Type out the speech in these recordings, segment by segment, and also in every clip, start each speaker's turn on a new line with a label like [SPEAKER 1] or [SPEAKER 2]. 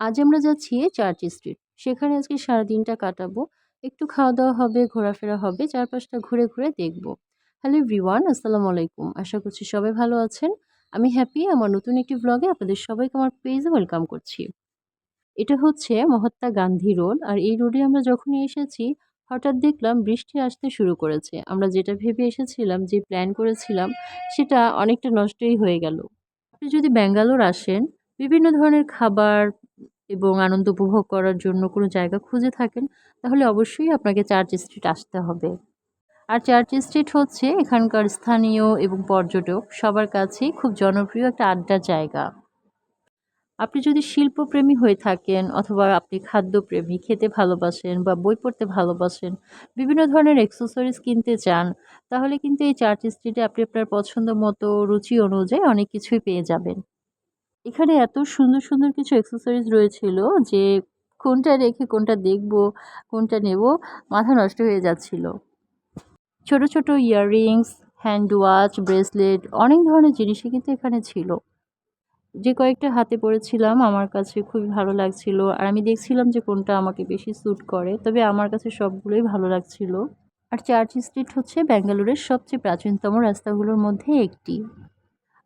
[SPEAKER 1] আজ আমরা যাচ্ছি চার্চ স্ট্রিট। সেখানে আজকে সারাদিনটা কাটাবো। একটু খাওয়া-দাওয়া হবে, ঘোরাফেরা হবে, চারপাশটা ঘুরে, ঘুরে দেখব। হ্যালো এভরিওয়ান, আসসালামু আলাইকুম। আশা করছি সবাই ভালো আছেন। আমি হ্যাপি আমার নতুন একটি ভ্লগে আপনাদের সবাইকে আমার পেজে ওয়েলকাম করছি। এটা হচ্ছে মহাত্মা গান্ধী রোড আর এই রোডে আমরা যখনই এসেছি হঠাৎ দেখলাম বৃষ্টি আসতে শুরু করেছে। আমরা যেটা ভেবে এসেছিলাম, যে প্ল্যান করেছিলাম সেটা অনেকটা নষ্টই হয়ে গেল। আপনি যদি ব্যাঙ্গালোর আসেন, বিভিন্ন ধরনের খাবার এবং আনন্দ উপভোগ করার জন্য কোনো জায়গা খুঁজে থাকেন, তাহলে অবশ্যই আপনাকে চার্চ স্ট্রিট আসতে হবে। আর চার্চ স্ট্রিট হচ্ছে এখানকার স্থানীয় এবং পর্যটক সবার কাছেই খুব জনপ্রিয় একটা আড্ডার জায়গা। আপনি যদি শিল্পপ্রেমী হয়ে থাকেন অথবা আপনি খাদ্যপ্রেমী, খেতে ভালোবাসেন বা বই পড়তে ভালোবাসেন, বিভিন্ন ধরনের অ্যাক্সেসরিজ কিনতে চান, তাহলে কিন্তু এই চার্চ স্ট্রিটে আপনি আপনার পছন্দ মতো রুচি অনুযায়ী অনেক কিছুই পেয়ে যাবেন। এখানে এত সুন্দর, সুন্দর কিছু অ্যাক্সেসরিজ রয়েছিল যে কোনটা রেখে কোনটা দেখব, কোনটা নেব মাথা নষ্ট হয়ে যাচ্ছিল। ছোট, ছোট ইয়াররিংস, হ্যান্ড ওয়াচ, ব্রেসলেট অনেক ধরনের জিনিসই কিন্তু এখানে ছিল। যে কয়েকটা হাতে পড়েছিলাম আমার কাছে খুবই ভালো লাগছিল আর আমি দেখছিলাম যে কোনটা আমাকে বেশি স্যুট করে তবে আমার কাছে সবগুলোই ভালো লাগছিল আর চার্চ স্ট্রিট হচ্ছে ব্যাঙ্গালোরের সবচেয়ে প্রাচীনতম রাস্তাগুলোর মধ্যে একটি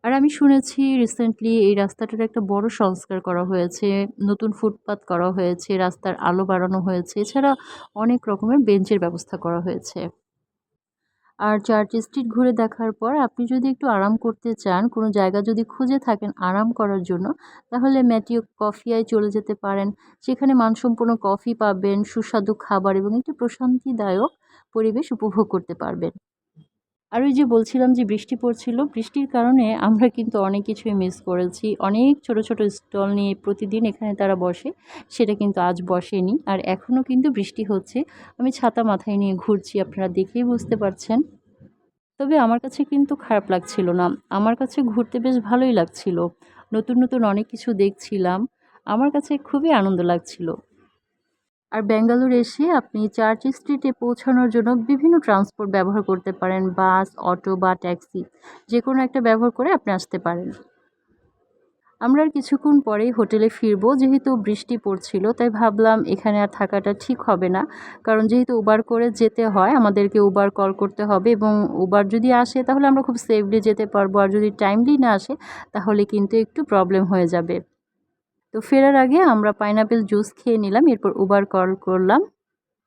[SPEAKER 1] আর আমি শুনেছি রিসেন্টলি এই রাস্তাটার একটা বড় সংস্কার করা হয়েছে, নতুন ফুটপাত করা হয়েছে, রাস্তার আলো বাড়ানো হয়েছে, এছাড়া অনেক রকমের বেঞ্চের ব্যবস্থা করা হয়েছে। আর চার্চ স্ট্রিট ঘুরে দেখার পর আপনি যদি একটু আরাম করতে চান, কোনো জায়গা যদি খুঁজে থাকেন আরাম করার জন্য, তাহলে ম্যাটিও কফিয়ায় চলে যেতে পারেন। সেখানে মানসম্পন্ন কফি পাবেন, সুস্বাদু খাবার এবং একটি প্রশান্তিদায়ক পরিবেশ উপভোগ করতে পারবেন। আর ওই যে বলছিলাম যে বৃষ্টি পড়ছিল, বৃষ্টির কারণে আমরা কিন্তু অনেক কিছুই মিস করেছি। অনেক ছোট ছোট স্টল নিয়ে প্রতিদিন এখানে তারা বসে, সেটা কিন্তু আজ বসেনি। আর এখনও কিন্তু বৃষ্টি হচ্ছে। আমি ছাতা মাথায় নিয়ে ঘুরছি, আপনারা দেখেই বুঝতে পারছেন। তবে আমার কাছে কিন্তু খারাপ লাগছিল না। আমার কাছে ঘুরতে বেশ ভালোই লাগছিল। নতুন নতুন অনেক কিছু দেখছিলাম। আমার কাছে খুবই আনন্দ লাগছিল। আর ব্যাঙ্গালোর এসে আপনি চার্চ স্ট্রিটে পৌঁছানোর জন্য বিভিন্ন ট্রান্সপোর্ট ব্যবহার করতে পারেন, বাস, অটো বা ট্যাক্সি যে কোনো একটা ব্যবহার করে আপনি আসতে পারেন। আমরা আর কিছুক্ষণ পরেই হোটেলে ফিরবো, যেহেতু বৃষ্টি পড়ছিল, তাই ভাবলাম এখানে আর থাকাটা ঠিক হবে না, কারণ যেহেতু উবার করে যেতে হয়, আমাদেরকে উবার কল করতে হবে এবং উবার যদি আসে, তাহলে আমরা খুব সেফলি যেতে পারব, আর যদি টাইমলি না আসে, তাহলে কিন্তু একটু প্রবলেম হয়ে যাবে। তো ফেরার আগে আমরা পাইনাপেল জুস খেয়ে নিলাম, এরপর উবার কল করলাম।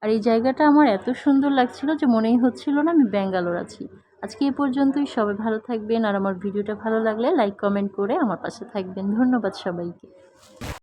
[SPEAKER 1] আর এই জায়গাটা আমার এত সুন্দর লাগছিল যে মনেই হচ্ছিল না আমি ব্যাঙ্গালোর আছি। আজকে এ পর্যন্তই, সবাই ভালো থাকবেন। আর আমার ভিডিওটা ভালো লাগলে লাইক, কমেন্ট করে আমার পাশে থাকবেন। ধন্যবাদ সবাইকে।